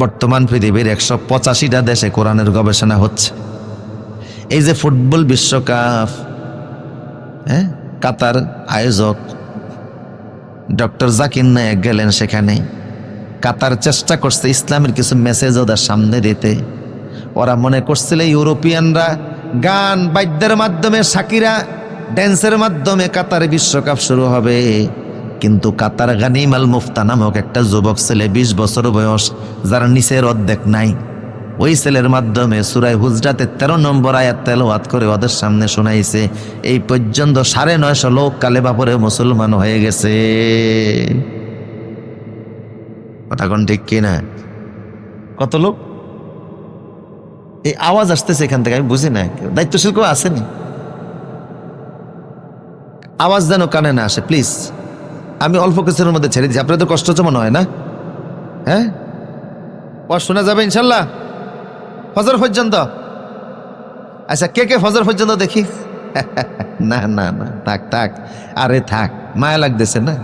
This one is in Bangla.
বর্তমান পৃথিবীর একশো পঁচাশিটা দেশে কোরআনের গবেষণা হচ্ছে। এই যে ফুটবল বিশ্বকাপ হ্যাঁ কাতার আয়োজক ডক্টর জাকির নায়ক গেলেন সেখানে। কাতার চেষ্টা করছে ইসলামের কিছু মেসেজ ওদের সামনে দিতে। ওরা মনে করছিল ইউরোপিয়ানরা গান, বাদ্যের মাধ্যমে সাকিরা ড্যান্সের মাধ্যমে কাতারে বিশ্বকাপ শুরু হবে। কিন্তু কাতার গানিম আল মুফতা নামক একটা যুবক ছেলে বিশ বছর বয়স, যার নিচের অর্ধেক নাই। ওই ছেলের মাধ্যমে সুরাই হুজরাতে তেরো নম্বর আয়াত তেলাওয়াত করে ওদের সামনে শোনাইছে, এই পর্যন্ত সাড়ে নয়শো লোক কালে বাপরে মুসলমান হয়ে গেছে। কথা ঠিক কিনা? কত লোক? এই আওয়াজ আসতেছে এখান থেকে, আমি বুঝি না দায়িত্বশীল কেউ আসেনি আওয়াজ যেন কানে না আসে প্লিজ আমি অল্প কিছুর মধ্যে ছেড়ে দিচ্ছি। আপনাদের কষ্ট হচ্ছে মনে হয়, না? হ্যাঁ? পর শোনা যাবে, ইনশাল্লাহ। ফজর পর্যন্ত। আচ্ছা কে কে ফজর পর্যন্ত দেখি? না না না, থাক থাক। আরে থাক, মায়া লাগতেছে, না?